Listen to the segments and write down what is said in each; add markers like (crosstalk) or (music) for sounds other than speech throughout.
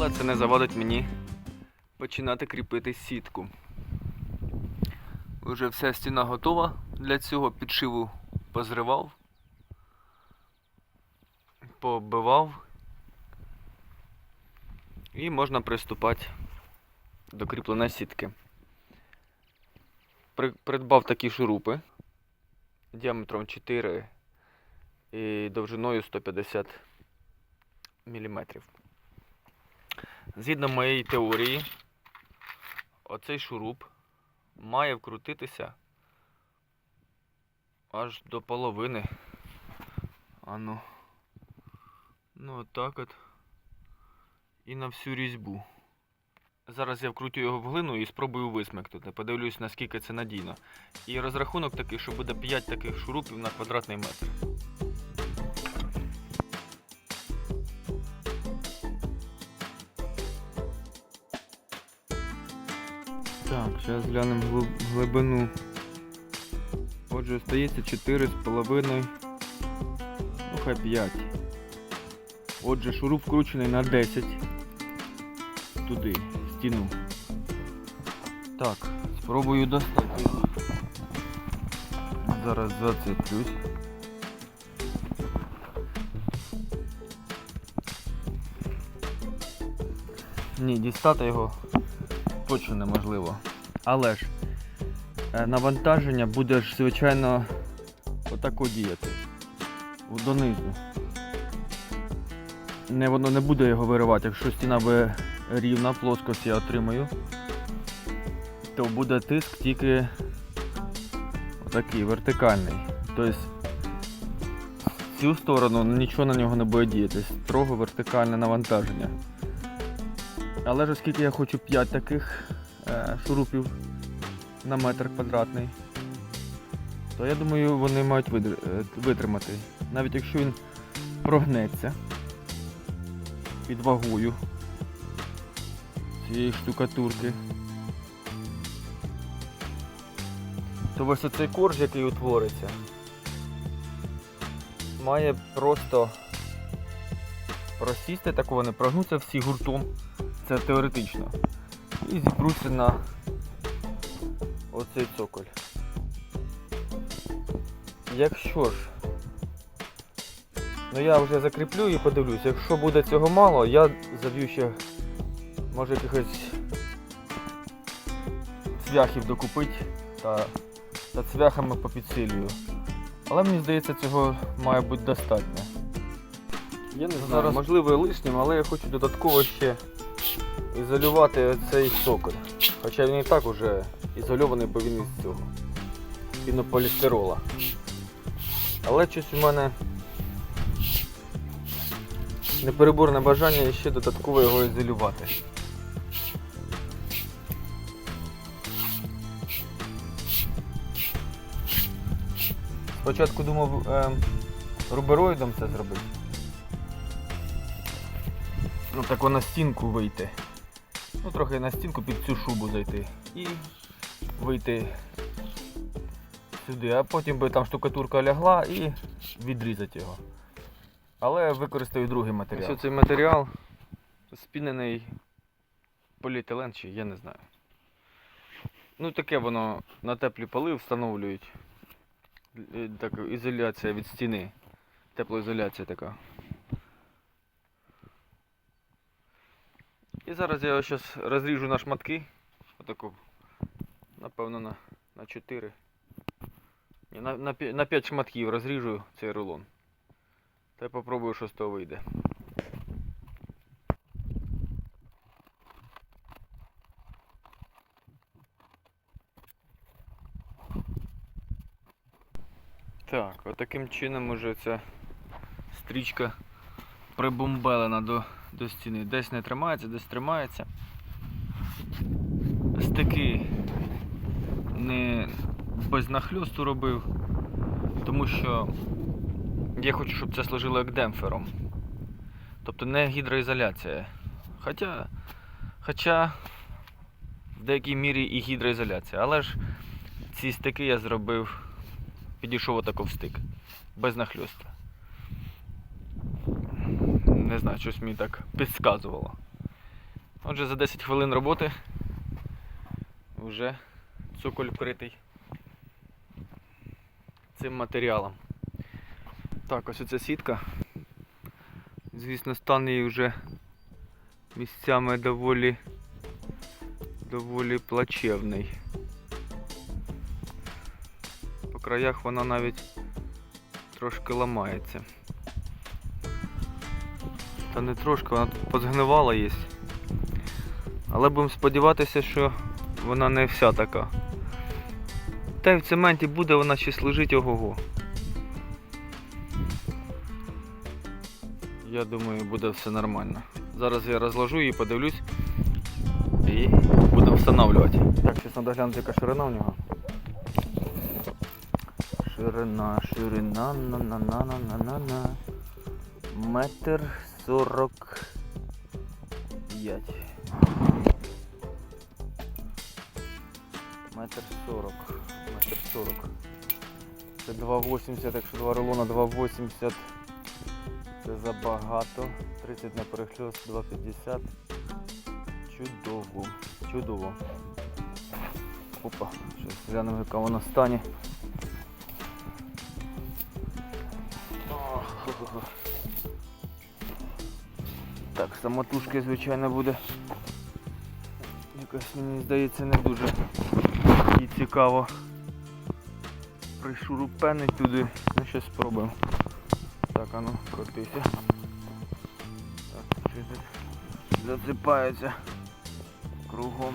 Але це не завадить мені починати кріпити сітку. Уже вся стіна готова. Для цього підшиву позривав, побивав і можна приступати до кріплення сітки. При- Придбав такі шурупи діаметром 4 і довжиною 150 мм. Згідно моєї теорії, оцей шуруп має вкрутитися аж до половини. Ану. Ну отак от. І на всю різьбу. Зараз я вкрутю його в глину і спробую висмикнути. Подивлюсь, наскільки це надійно. І розрахунок такий, що буде 5 таких шурупів на квадратний метр. Зараз глянемо глиб- глибину. Отже, остається 4,5, ну хай 5. Отже, шуруп вкручений на 10. Туди, в стіну. Так, спробую достати. Зараз зацеплюсь. Ні, дістати його точно неможливо. Але ж е, навантаження буде ж, звичайно, отако діяти. Донизу. Не, воно не буде його виривати. Якщо стіна буде рівна, плоскость я отримаю, то буде тиск тільки отакий, вертикальний. Тобто в цю сторону нічого на нього не буде діяти. Строго вертикальне навантаження. Але ж оскільки я хочу 5 таких шурупів на метр квадратний, то я думаю, вони мають е, витримати. Навіть якщо він прогнеться під вагою цієї штукатурки, то ось оцей корж, який утвориться, має просто просісти, так вони прогнуться всі гуртом. Це теоретично. І зіпруться на оцей цоколь. Якщо ж, ну я вже закріплю і подивлюсь, якщо буде цього мало, я заб'ю ще, може якихось цвяхів докупить та, та цвяхами попідсилюю. Але мені здається, цього має бути достатньо. Я не знаю, Зараз- можливо і лишнім, але я хочу додатково ще ізолювати цей соколь. Хоча він і так уже ізольований, бо він із цього пінополістирола. Але щось у мене непереборне бажання ще додатково його ізолювати. Спочатку думав е, рубероїдом це зробити. Ну так на стінку вийти. Ну трохи на стінку під цю шубу зайти. І вийти сюди, а потім би там штукатурка лягла і відрізати його. Але використаю другий матеріал. Ось цей матеріал спінений поліетилен чи я не знаю. Ну таке воно на теплі поли встановлюють. Е, Так, ізоляція від стіни. Теплоізоляція така. І зараз я його зараз розріжу на шматки. Отаку. Напевно на, на 4. Ні, на, на, на 5 шматків розріжу цей рулон. Та й попробую, що з того вийде. Так, отаким чином уже ця стрічка прибомбелена до, до стіни. Десь не тримається, десь тримається. Стики не без нахльосту робив, тому що я хочу, щоб це служило як демпфером. Тобто не гідроізоляція. Хоча, хоча в деякій мірі і гідроізоляція. Але ж ці стики я зробив, підійшов отако в стик, без нахльоста. Знаю, щось мені так підсказувало. Отже, за 10 хвилин роботи вже цоколь вкритий цим матеріалом. Так, ось оця сітка. Звісно, стан її вже місцями доволі доволі плачевний. По краях вона навіть трошки ламається. Та не трошки, вона позгнивала є. Але будемо сподіватися, що вона не вся така. Та й в цементі буде вона ще служить ого-го. Я думаю, буде все нормально. Зараз я розложу її, подивлюсь і будемо встановлювати. Так, зараз треба глянути, яка ширина у нього. Ширина, ширина, на на на на на на на Метр сорок п'ять. Метр сорок. Метр сорок. Це 2,80, якщо два рулона 2,80. Це забагато. 30 на перехльост, 2,50. Чудово. Чудово. Опа, щось глянемо, яка вона в Так, самотужки, звичайно, буде. Якось мені здається не дуже і цікаво. Пришурупенить туди. Ну щось спробуємо. Так, а ну, крутися. Так, що тут засипається кругом.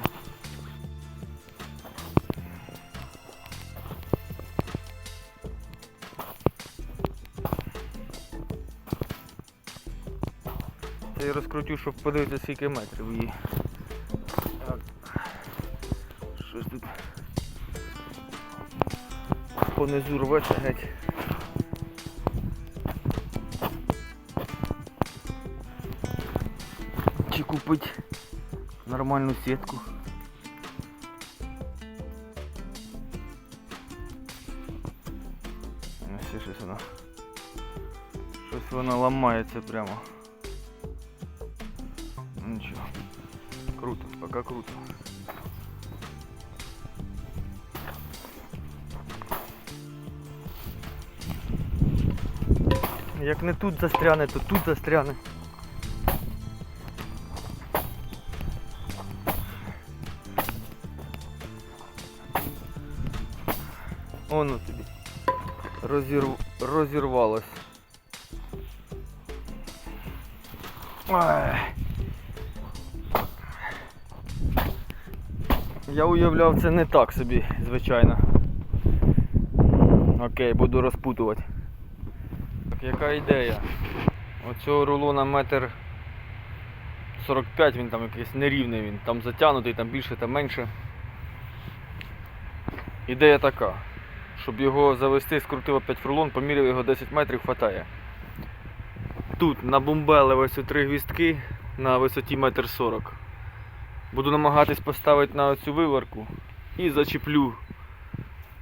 Це я розкрутю, щоб подивитися скільки метрів її. Так. Щось тут понизу рветься геть. Чи купить нормальну сітку. Щось воно. Щось воно ламається прямо. Круто, пока круто. Як не тут застряне, то тут застряне. Воно тобі. Розірв... Розірвалось. Ай. Я уявляв це не так собі, звичайно. Окей, буду розпутувати. Так, яка ідея? Оцього рулона метр 45, він там якийсь нерівний, він там затягнутий, там більше, там менше. Ідея така. Щоб його завести, скрутив опять фрулон, поміряв його 10 метрів, хватає. Тут набомбели ось три гвістки на висоті 1,40 м. Буду намагатись поставити на цю виварку і зачіплю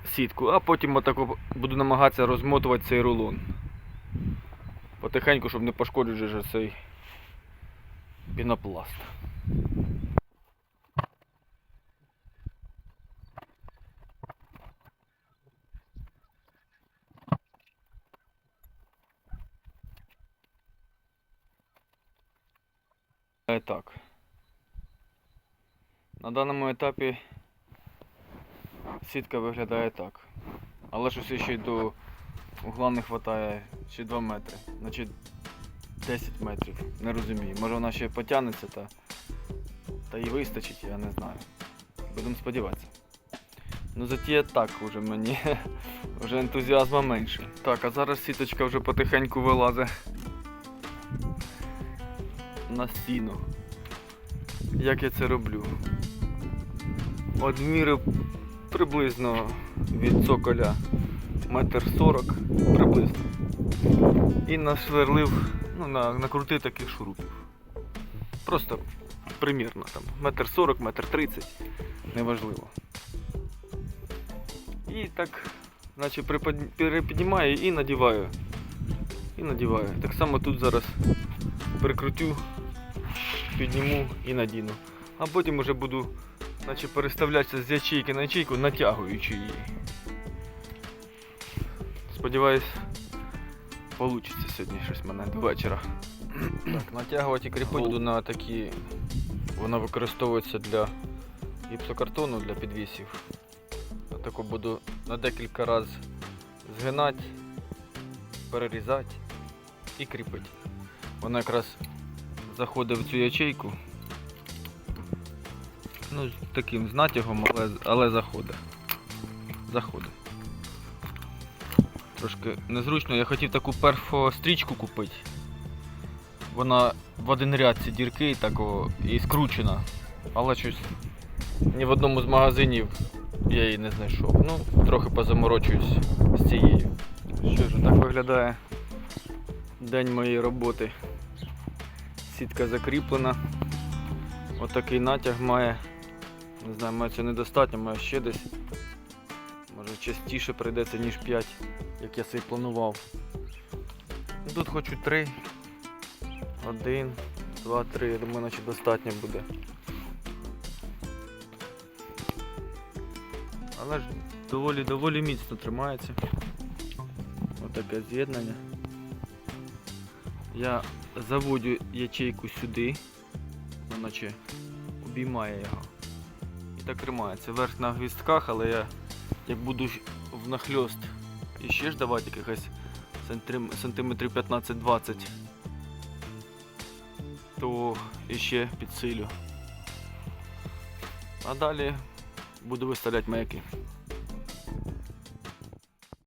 сітку, а потім отако буду намагатися розмотувати цей рулон. Потихеньку, щоб не пошкоджувати цей пінопласт. Е, Так. На даному етапі сітка виглядає так. Але щось ще й до угла не вистачає ще 2 метри. Значить 10 метрів. Не розумію. Може вона ще потягнеться та, та і вистачить, я не знаю. Будемо сподіватися. Ну затія так уже мені. (laughs) Вже ентузіазма менше. Так, а зараз сіточка вже потихеньку вилазить на стіну. Як я це роблю? Одмірив приблизно від цоколя метр сорок приблизно. І насверлив, ну, на, накрутив таких шурупів. Просто примірно там метр сорок, метр тридцять, неважливо. І так, наче перепіднімаю і надіваю. І надіваю. Так само тут зараз прикрутю підніму і надіну. А потім уже буду наче переставлятися з ячейки на ячейку, натягуючи її. Сподіваюсь, вийде сьогодні щось в мене до вечора. Так, натягувати кріпить буду на такі. Вона використовується для гіпсокартону для підвісів. Таку буду на декілька разів згинати, перерізати і кріпити. Вона якраз заходить в цю ячейку. Ну, таким з натягом, але, але заходить. Заходить. Трошки незручно. Я хотів таку перфострічку купити. Вона в один ряд ці дірки і такого і скручена. Але щось ні в одному з магазинів я її не знайшов. Ну, трохи позаморочуюсь з цією. Що ж, так виглядає день моєї роботи. Сітка закріплена. Отакий натяг має. Не знаю, має це недостатньо, має ще десь. Може частіше прийдеться, ніж 5, як я собі планував. Ну, Тут хочу 3. Один, два, три. Я думаю, наче достатньо буде. Але ж доволі доволі міцно тримається. Отаке з'єднання. Я заводю ячейку сюди, ну, наче обіймає його. Так тримається. Верх на гвістках, але я як буду внахльост і ще ж давати якихось сантиметрів 15-20, то іще підсилю. А далі буду виставляти маяки.